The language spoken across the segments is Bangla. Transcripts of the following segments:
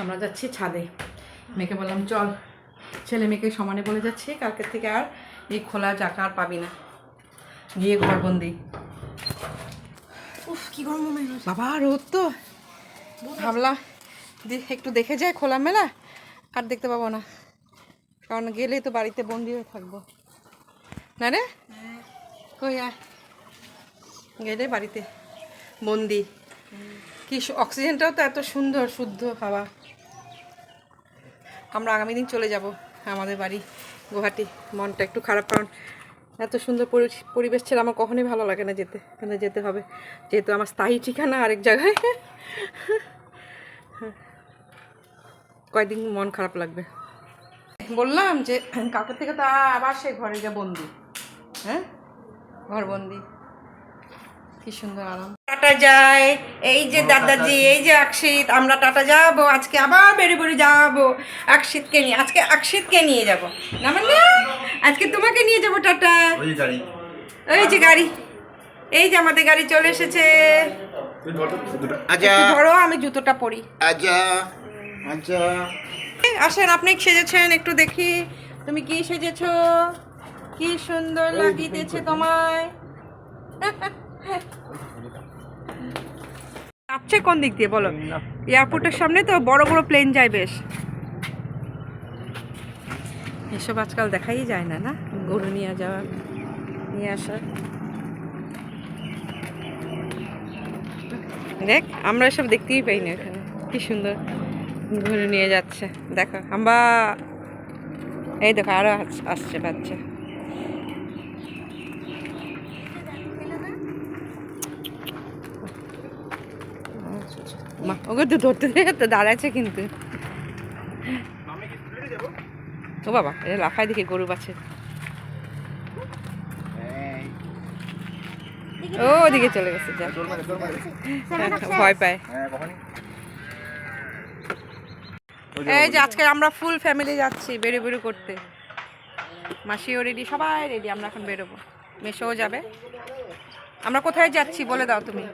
আমরা যাচ্ছি ছাদে। মেয়েকে বললাম চল ছেলে মেয়েকে সমানে বলে যাচ্ছি কালকের থেকে আর এই খোলা জাকা আর পাবি না। গিয়ে ঘরবন্দি। উফ কি গরম। বাবা রোদ তো। ভাবলাম একটু দেখে যায় খোলা মেলা আর দেখতে পাবো না। কারণ গেলেই তো বাড়িতে বন্দি হয়ে থাকব। না রে? কই আয়। গেলে বাড়িতে বন্দি। কি অক্সিজেনটাও তো এত সুন্দর শুদ্ধ হাওয়া। আমরা আগামী দিন চলে যাব আমাদের বাড়ি, গুয়াহাটি। মনটা একটু খারাপ, কারণ এত সুন্দর পরি- পরিবেশ ছিল আমার কখনোই ভালো লাগে না যেতে, কিন্তু যেতে হবে। যেহেতু আমার স্থায়ী ঠিকানা আরেক জায়গায়। কয়েকদিন মন খারাপ লাগবে? বললাম যে কালকে থেকে তো আবার সে ঘরে গিয়ে বন্দি। হ্যাঁ? ঘর বন্দি। কি সুন্দর আরাম। টাটা যায় এই যে দাদাজি এই যে আকশিত আমরা টাটা যাব আজকে আবার বেড়ে বেড়ে যাব আকশিতকে নিয়ে আজকে আকশিতকে নিয়ে যাব। না মানে? আজকে তোমাকে নিয়ে যাব টাটা। ওই যে গাড়ি। ওই যে গাড়ি। এই যে আমাদের গাড়ি চলে এসেছে। আচ্ছা। ধরো আমি জুতোটা পরি। আচ্ছা আচ্ছা। আসেন আপনি সেজেছেন একটু দেখি। তুমি কি সেজেছো? কি সুন্দর লাগিয়েছে তোমায়। যাচ্ছে কোন দিক দিয়ে বলো? এয়ারপোর্টের সামনে তো বড় বড় প্লেন যায় বেশ। এসব আজকাল দেখাই যায় না না? গরু নিয়ে যাওয়া নিয়ে আসা। দেখ আমরা এসব দেখতেই পাই না এখানে। কি সুন্দর ঘুরে নিয়ে যাচ্ছে। দেখো আমরা এই দেখো আরও আস- আসছে বাচ্চা। মা, ওকে তো ধরতে তো দাঁড়াচ্ছে কিন্তু। ও বাবা এটা লাফায় দেখে গরু বাচ্ছে ও, ওদিকে চলে গেছে যা ভয় পায়। এই যে, আজকে আমরা ফুল ফ্যামিলি যাচ্ছি, বেরো বেরো করতে। মাসিও রেডি সবাই রেডি আমরা এখন বেরোবো। মেশোও যাবে। আমরা কোথায় যাচ্ছি, বলে দাও তুমি।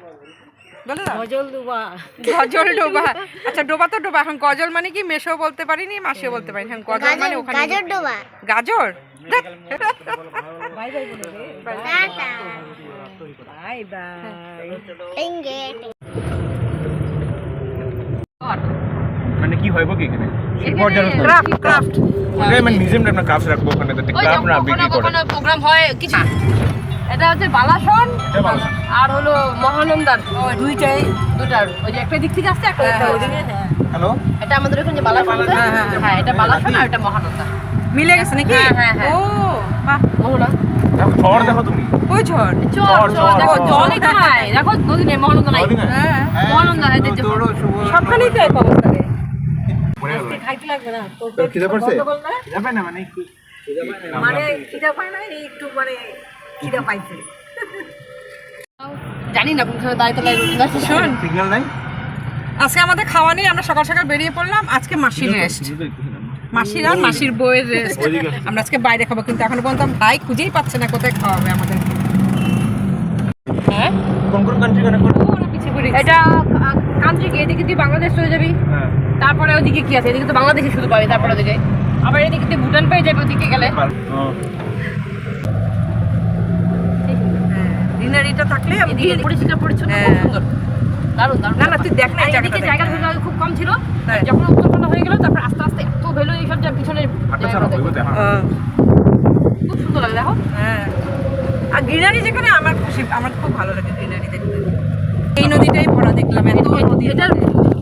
বলে দাও। গজল দুবা গজল ডোবা। আচ্ছা ডোবা তো ডোবা। এখন গজল মানে কি? মেশো বলতে পারিনি মাসিও বলতে পারিনি। এখন গজল মানে ওখানে গাজর ডোবা। গাজর? বাই বাই বলে দে টাটা। Bye bye. মানে কি হইব কি এখানে? ক্রাফট ক্রাফট ওটাই মানে মিউজিয়াম টাইপ না কাজ রাখব ওখানে তো ক্রাফট না বিক্রি করে। প্রোগ্রাম হয় কিছু এটা হচ্ছে বালাসন আর হলো মহানন্দার। দুইটাই দুটার। ওই যে একটা দিক থেকে আসছে একটা ওইদিকে হ্যালো? এটা আমাদের ওখানে যে বালাসন হ্যাঁ, হ্যাঁ, হ্যাঁ। হ্যাঁ এটা বালাসন আর এটা মহানন্দা। মিলে গেছে নাকি? হ্যাঁ, হ্যাঁ, হ্যাঁ। ও বাহ। দেখো তুমি। ওই ঝড়? দেখো জলই তো নাই। দেখো নদী নেই মহানন্দা নাই। হ্যাঁ। মহানন্দা এই যে সবখানেই তো এক অবস্থা। রে খাইতে লাগবে না। তোর খিদে পায় না মানে মানে খিদা পায় না একটু মানে খিদা পাইছে। জানি না কোনখানে দাঁড়িয়ে আছে শোন সিগন্যাল নাই? আজকে আমাদের খাওয়া নেই আমরা সকাল সকাল বেরিয়ে পড়লাম আজকে মাসির রেস্ট মাসির আর মাসির বউয়ের রেস্ট আমরা আজকে বাইরে খাব কিন্তু এখনও পর্যন্ত ভাই খুঁজেই পাচ্ছে না কোথায় খাওয়াবে আমাদের। হ্যাঁ? কোন কান্ট্রি এটা কান্ট্রি কি? এদিকে তুই বাংলাদেশ চলে যাবি? হ্যাঁ। তারপরে ওদিকে কি আছে? এদিকে তো বাংলাদেশে শুধু পাবি তারপরে ওদিকে। আবার এদিকে তুই ভুটান পেয়ে যাবে ওদিকে গেলে? গ্রিনারিটা থাকলে পরিষ্কার পরিচ্ছন্ন খুব হ্যাঁ। সুন্দর। দারুণ দারুণ। না, না, তুই দেখ না এই জায়গাটা জায়গা। খুব কম ছিল। তাই। যখন উত্তরখণ্ড হয়ে গেল তারপর আস্তে আস্তে এত ভ্যালু এইসব যা পিছনে হ্যাঁ। খুব সুন্দর লাগে দেখো। হ্যাঁ। আর গ্রিনারি যেখানে আমার খুশি আমার খুব ভালো লাগে গ্রিনারি দেখতে। এই নদীটাই ভরা দেখলাম এত নদী। এটার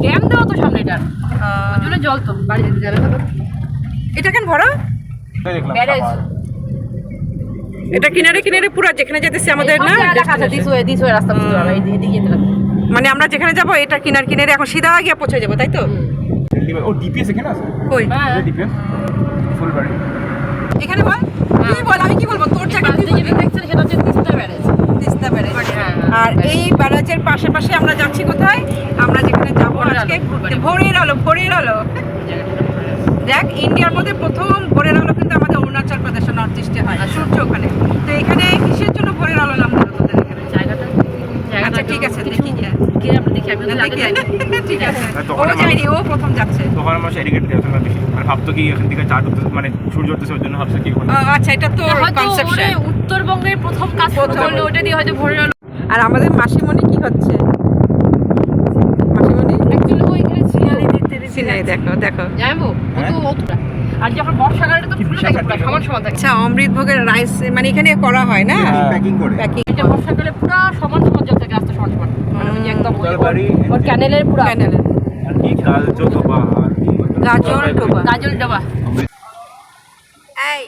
ড্যাম দেওয়া তো সামনে এটার। জন্য জল তো বাড়ি যেতে যাবে। এটা কেন ভরা? দেখলাম এটা কিনারে কিনারে পুরো যেখানে যেতেছি আমাদের না? রাস্তা মানে আমরা যেখানে যাব এটা কিনার কিনারে এখন সিধা গিয়ে পৌঁছে যাব তাই তো? ও ডিপিএস এখানে আছে? কই? হ্যাঁ। ডিপিএস ফুলবাড়ি এখানে বল তুই বল আমি কি বলব? তোর জায়গা আপনি যেটা দেখছেন সেটা হচ্ছে তিস্তা ব্যারেজ। তিস্তা ব্যারেজ। হ্যাঁ, আর এই ব্যারেজের পাশে পাশে আমরা যাচ্ছি কোথায়? আমরা যেখানে যাব আজকে। ভোরের আলো ভোরের আলো। দেখ ইন্ডিয়ার মধ্যে প্রথম ভোরের আলো কিন্তু আমাদের অরুণাচল প্রদেশে নর্থ ইস্টে হয় সূর্য ওখানে। তো এখানে কিসের জন্য ভোরের আলো নাম দিল তোদের এখানে? জায়গাটা আচ্ছা ঠিক আছে দেখি কে ঠিক আছে। আর ও যায়নি প্রথম যাচ্ছে। তখন আমার এডিকেট গেছে না বেশি। মানে ভাবতো কি এখান থেকে চার উঠতেছে মানে সূর্য উঠতেছে ওই জন্য ভাবছে কি আচ্ছা এটা তো হয়তো কনসেপশন উত্তরবঙ্গের প্রথম কাজ। ওটা দিয়ে হয়তো ভোরের আলো আর আমাদের মাসিমণি কি হচ্ছে মাসিমণি অ্যাকচুয়ালি ও এখানে সিনারি দেখতে দেখতে সিনারি দেখো দেখো। জানব হ্যাঁ? অতটা। আর যখন বর্ষাকালে তো ফুলে থাকে পুরো। সমান সমান থাকে আচ্ছা অমৃত ভোগের রাইস মানে এখানে করা হয় না? প্যাকিং করে। প্যাকিং এটা বর্ষাকালে পুরো সমান সমান জল থাকে রাস্তা সমান সমান মানে ওই একদম ওই- ওর ক্যানেলের পুরো। প্যানেলে আর কি গাল চোখ বা আর কি গাজল ডোবা গাজল ডাবা এই।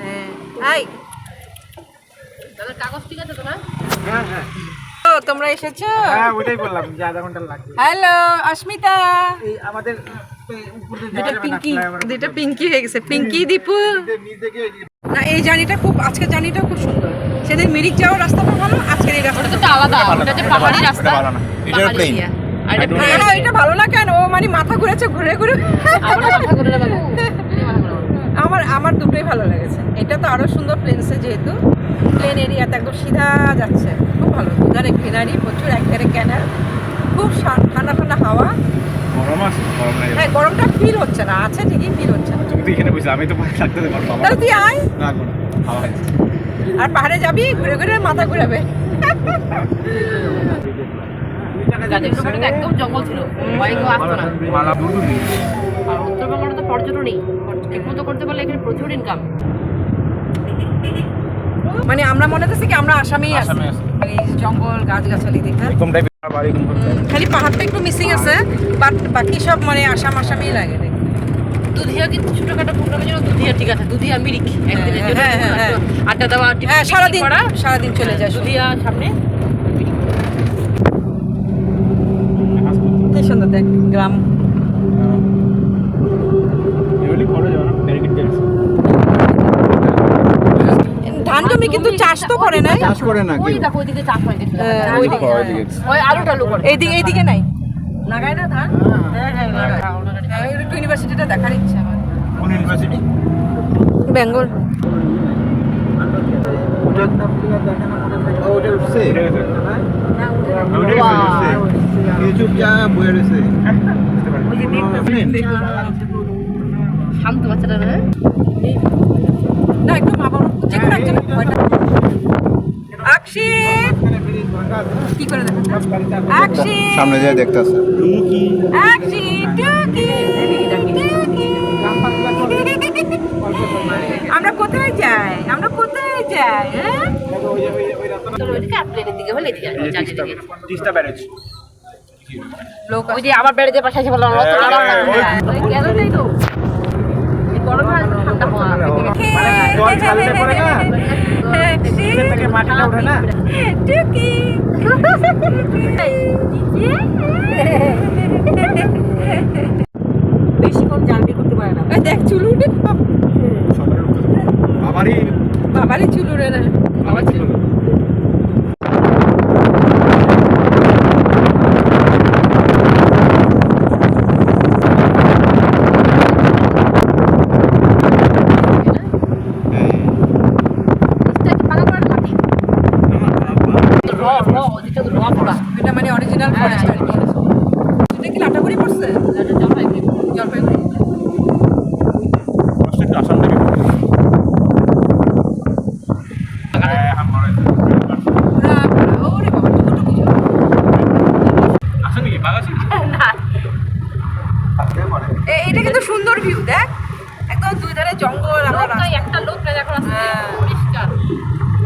হ্যাঁ। এই। দাদা কাগজ ঠিক আছে তো না? হ্যাঁ হ্যাঁ। তোমরা এসেছ? হ্যাঁ ওইটাই বললাম যে আধা ঘণ্টা লাগবে। হ্যালো অস্মিতা। এই আমাদের দুটা পিঙ্কি দুটা পিঙ্কি হয়ে গেছে। পিঙ্কি দীপু। না এই জার্নিটা খুব আজকের জার্নিটা খুব সুন্দর। সেদিন মিরিক যাওয়ার রাস্তাটা ভালো আজকের এই ওটা রাস্তাটা তো আলাদা ওটা যে পাহাড়ি রাস্তা। আর এটা I don't না, না, এটা ভালো না কেন? ও মানে মাথা ঘুরেছে ঘুরে ঘুরে। আমরা মাথা দেবো। আমার আমার দুটোই ভালো লেগেছে। এটা তো আরও সুন্দর প্লেনসে যেহেতু প্লেন এরিয়াতে একদম সিধা যাচ্ছে। খুব ভালো। দুধারে গ্রিনারি প্রচুর একধারে ক্যানাল খুব ঠান্ডা ঠান্ডা হাওয়া। গরম আছে হ্যাঁ গরমটা ফিল হচ্ছে না। আছে ঠিকই ফিল হচ্ছে না। তুমি তো এখানে বসে আমি তো পরে থাকতে পারব তাহলে তুই আয়। না কোনো আর পাহাড়ে যাবি? ঘুরে ঘুরে মাথা ঘুরাবে। একদম জঙ্গল ছিল। আসতো না। নেই। ঠিক মতো করতে পারলে এখানে প্রচুর ইনকাম মানে আমরা মনে হচ্ছে কি আমরা আসামেই আছি। এই জঙ্গল গাছগাছালি দেখে টাইপের বাড়ি কিন্তু খালি পাহাড়টা একটু মিসিং আছে বাট বাকি সব মানে আসাম আসামেই লাগে। দুধিয়া কিন্তু ছোটখাটো প্রোগ্রামের জন্য দুধিয়া ঠিক আছে দুধিয়া মিরিক একদিনের জন্য। হ্যাঁ, হ্যাঁ, হ্যাঁ। আড্ডা দেওয়া হ্যাঁ সারাদিন সারাদিন চলে যায় দুধিয়া সামনে। সুন্দর দেখ গ্রাম এগুলি করে যাও না ব্যারিকেড দিয়ে রাখছে। ধান জমি কিন্তু চাষ তো করে না চাষ করে না ওই কেউ। দেখো ওইদিকে চাষ হয় ওই হ্যাঁ। দিকে। ওই আলু টালু করে এইদিকে এইদিকে নাই। লাগায় না ধান? হ্যাঁ হ্যাঁ লাগায় হ্যাঁ, একটু ইউনিভার্সিটিটা দেখার ইচ্ছা আমার। কোন ইউনিভার্সিটি বেঙ্গল। শান্ত বাচ্চাটা না হ্যাঁ? একটু মা বাবা যে কোনো একজন আকশি কি করে দেখা আকশি সামনে দিয়ে দেখতেছে। আকশি টুকি! আমরা কোথায় যাই? আমরা কোথায় যাই হ্যাঁ? লোক ওই যে আবার বেড়ে যে পাশে এসে বললাম অত হ্যাঁ, আরাম হ্যাঁ, লাগবে হ্যাঁ। ওই গেলোটাই তো এই গরমে আর ঠান্ডা হওয়া মানে জল ছাড়লে পরে না। নিচের থেকে মাটিটা ওঠে না টুকি বেশিক্ষণ জার্নি করতে পারে না দেখ চুল উঠে বাবারই বাবারই চুল উড়ে না। বাবার ছিল র র ওদিকটা তো র পোড়া এটা মানে অরিজিনাল ফরেস্ট আর কি এটা কি লাটাগুড়ি পড়ছে এটা জলপাইগুড়ি জলপাইগুড়ি কষ্ট একটু আসাম থেকে হ্যাঁ, আমার পুরা পুরা ওরে বাবা টুকু টুকু জল। আসেন নাকি বাঘ আছে না এ এটা কিন্তু সুন্দর ভিউ দেখ একদম দুই ধারে জঙ্গল আমরা লোক নাই একটা লোক আসছে হ্যাঁ। পরিষ্কার।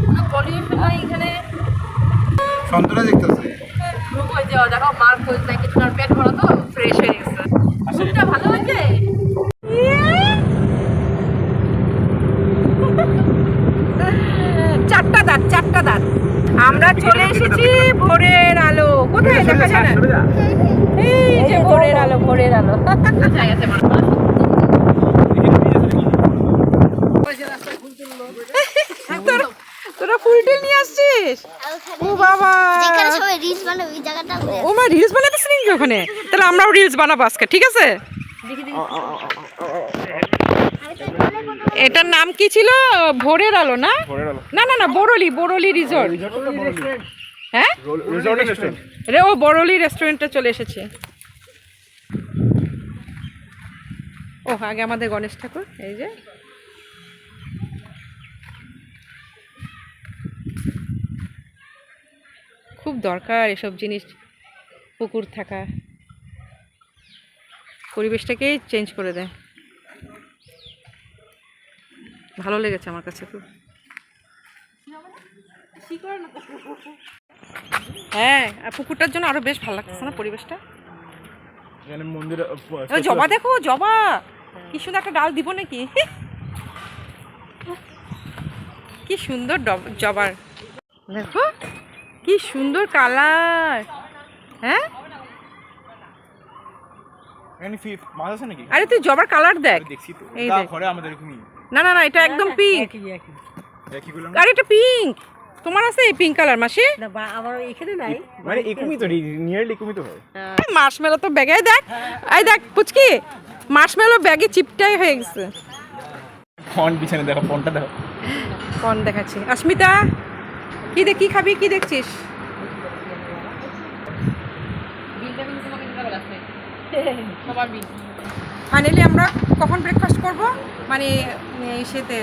কোনো পলিউশন নাই এখানে সন্তরা দেখতেছে। রূপ দেখো মার খোঁজ নাই কিছু আর পেট ভরা তো ফ্রেশ হয়ে গেছে। রূপটা ভালো হয়েছে? চারটা দাঁত চারটা দাঁত। আমরা চলে এসেছি ভোরের আলো। কোথায়? দেখা যায় না। এই যে ভোরের আলো ভোরের আলো। জায়গাতে মানুষ তোরা- তোরা ফুল টিল নিয়ে আসছিস ও বাবা। যেখানে সবাই রিলস বানাবে ওই জায়গাটা ও মা রিলস বানাতেছিস নাকি ওখানে? তাহলে আমরাও রিলস বানাবো আজকে ঠিক আছে? এটার নাম কি ছিল? ভোরের আলো না? না না না বরলি বরলি রিসর্ট হ্যাঁ? রে ও বড়লি রেস্টুরেন্টে চলে এসেছে। ও আগে আমাদের গণেশ ঠাকুর এই যে। খুব দরকার এসব জিনিস পুকুর থাকা। পরিবেশটাকেই চেঞ্জ করে দেয়। ভালো লেগেছে আমার কাছে খুব। হ্যাঁ আর পুকুরটার জন্য আরও বেশ ভালো লাগছে না পরিবেশটা? এখানে মন্দির জবা দেখো জবা! কি সুন্দর একটা ডাল দিব নাকি? কি সুন্দর জবার। দেখো কি সুন্দর কালার। হ্যাঁ? এখানে ফি মাছ আছে নাকি? আরে তুই জবার কালার দেখ। এই দেখ। না না না এটা একদম পিঙ্ক আরে এটা পিঙ্ক তোমার আছে এই পিঙ্ক কালার মাসি? আমার এখানে নাই। মানে এরকমই তো নিয়ারলি এরকমই তো হয়। মার্শমেলো তো ব্যাগে দেখ। এই দেখ পুচকি। মার্শমেলো ব্যাগে চিপটাই হয়ে গেছে। ফোন পিছনে দেখো ফোনটা দেখো। কোন দেখাচ্ছি। অস্মিতা? কি দেখ কি খাবি? কি দেখছিস? ফাইনালি আমরা কখন ব্রেকফাস্ট করব? মানে এই সেতে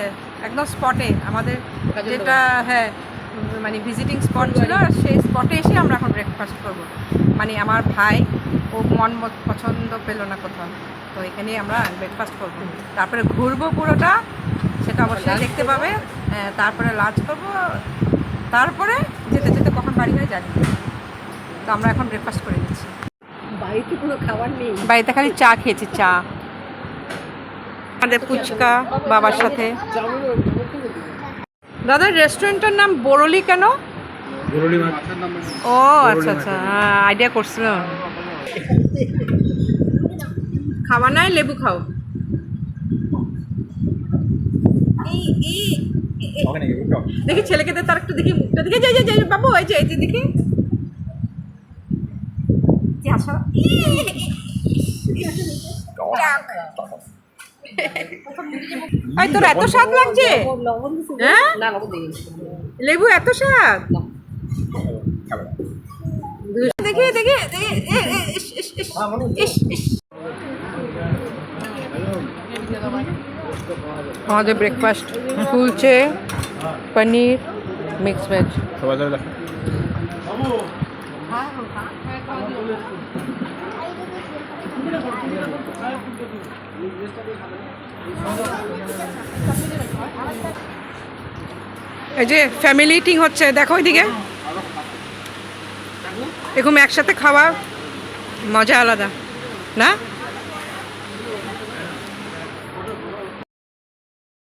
একদম স্পটে আমাদের যেটা হ্যাঁ মানে ভিজিটিং স্পট ছিল সেই স্পটে এসে আমরা এখন ব্রেকফাস্ট করব। মানে আমার ভাই ও মন পছন্দ পেল না কোথাও। তো এখানে আমরা ব্রেকফাস্ট করব। তারপরে ঘুরবো পুরোটা সেটা অবশ্যই দেখতে পাবে। হ্যাঁ, তারপরে লাঞ্চ করব। তারপরে যেতে যেতে কখন বাড়ি হয়ে জানি তো আমরা এখন ব্রেকফাস্ট করে নিচ্ছি। বাড়িতে কোনো খাবার নেই। বাড়িতে খালি চা খেয়েছি চা। আমাদের ফুচকা বাবার সাথে। দাদা রেস্টুরেন্টের নাম বরলি কেন? ও আচ্ছা আচ্ছা। হ্যাঁ আইডিয়া করছিলাম। খাওয়া নাই লেবু খাও ওখানে গিয়ে উঠো দেখি ছেলেকে তার একটু দেখি মুখটা দেখে। যাই যাই বাবু এই যে এই যে দেখি। তোর এত স্বাদ লাগছে? হ্যাঁ? লেবু এত স্বাদ? দেখি দেখি আমাদের breakfast kulche paneer mix veg এই যে ফ্যামিলি ইটিং হচ্ছে দেখো ওইদিকে। এরকম একসাথে খাওয়া মজা আলাদা না?